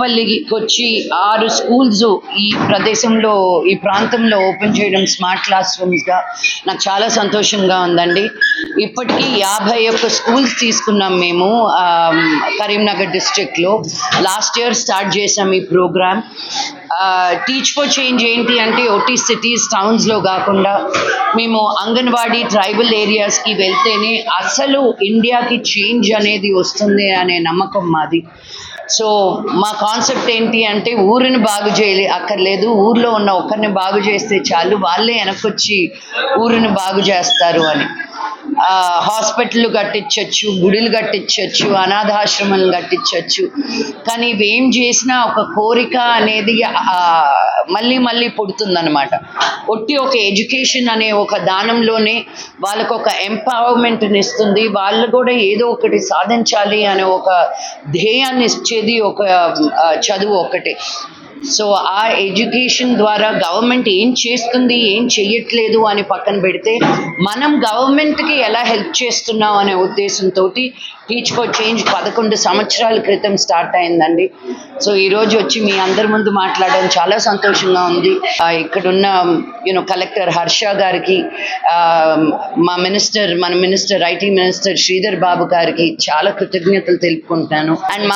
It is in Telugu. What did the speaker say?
పల్లికి వచ్చి ఆరు స్కూల్స్ ఈ ప్రదేశంలో ఈ ప్రాంతంలో ఓపెన్ చేయడం స్మార్ట్ క్లాస్ రూమ్స్గా నాకు చాలా సంతోషంగా ఉందండి. ఇప్పటికీ యాభై ఒక్క స్కూల్స్ తీసుకున్నాం మేము కరీంనగర్ డిస్ట్రిక్ట్లో. లాస్ట్ ఇయర్ స్టార్ట్ చేసాం ఈ ప్రోగ్రామ్ టీచ్ ఫర్ చేంజ్ ఏంటి అంటే ఒట్టి సిటీస్ టౌన్స్లో కాకుండా మేము అంగన్వాడీ ట్రైబల్ ఏరియాస్కి వెళ్తేనే అసలు ఇండియాకి చేంజ్ అనేది వస్తుంది అనే నమ్మకం మాది. సో మా కాన్సెప్ట్ ఏంటి అంటే ఊరిని బాగు చేయలే అక్కర్లేదు. ఊర్లో ఉన్న ఒక్కరిని బాగు చేస్తే చాలు. వాళ్ళే వెనకొచ్చి ఊరిని బాగు చేస్తారు అని. హాస్పిటల్ కట్టించవచ్చు గుడులు కట్టించవచ్చు అనాథాశ్రమాలు కట్టించవచ్చు కానీ ఇవేం చేసినా ఒక కోరిక అనేది మళ్ళీ మళ్ళీ పుడుతుందన్నమాట. ఒట్టి ఒక ఎడ్యుకేషన్ అనే ఒక దానంలోనే వాళ్ళకు ఒక ఎంపవర్మెంట్ని ఇస్తుంది. వాళ్ళు కూడా ఏదో ఒకటి సాధించాలి అనే ఒక ధ్యేయాన్ని ఇచ్చేది ఒక చదువు ఒకటి. సో ఆ ఎడ్యుకేషన్ ద్వారా గవర్నమెంట్ ఏం చేస్తుంది ఏం చెయ్యట్లేదు అని పక్కన పెడితే మనం గవర్నమెంట్కి ఎలా హెల్ప్ చేస్తున్నాం అనే ఉద్దేశంతో టీచ్ ఫర్ చేంజ్ పదకొండు సంవత్సరాల క్రితం స్టార్ట్ అయిందండి. సో ఈరోజు వచ్చి మీ అందరి ముందు మాట్లాడడం చాలా సంతోషంగా ఉంది. ఇక్కడున్న యూనో కలెక్టర్ హర్ష గారికి మా మినిస్టర్ మన minister IT minister Sridhar Babu గారికి చాలా కృతజ్ఞతలు తెలుపుకుంటాను. అండ్ మా